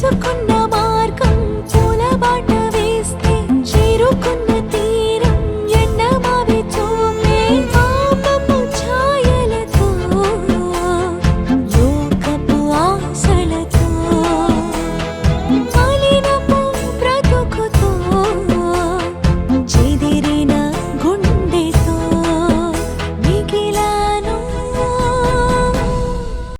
తెలుసుకున్న మార్గం పూల బాట వేస్తే చేరుకున్న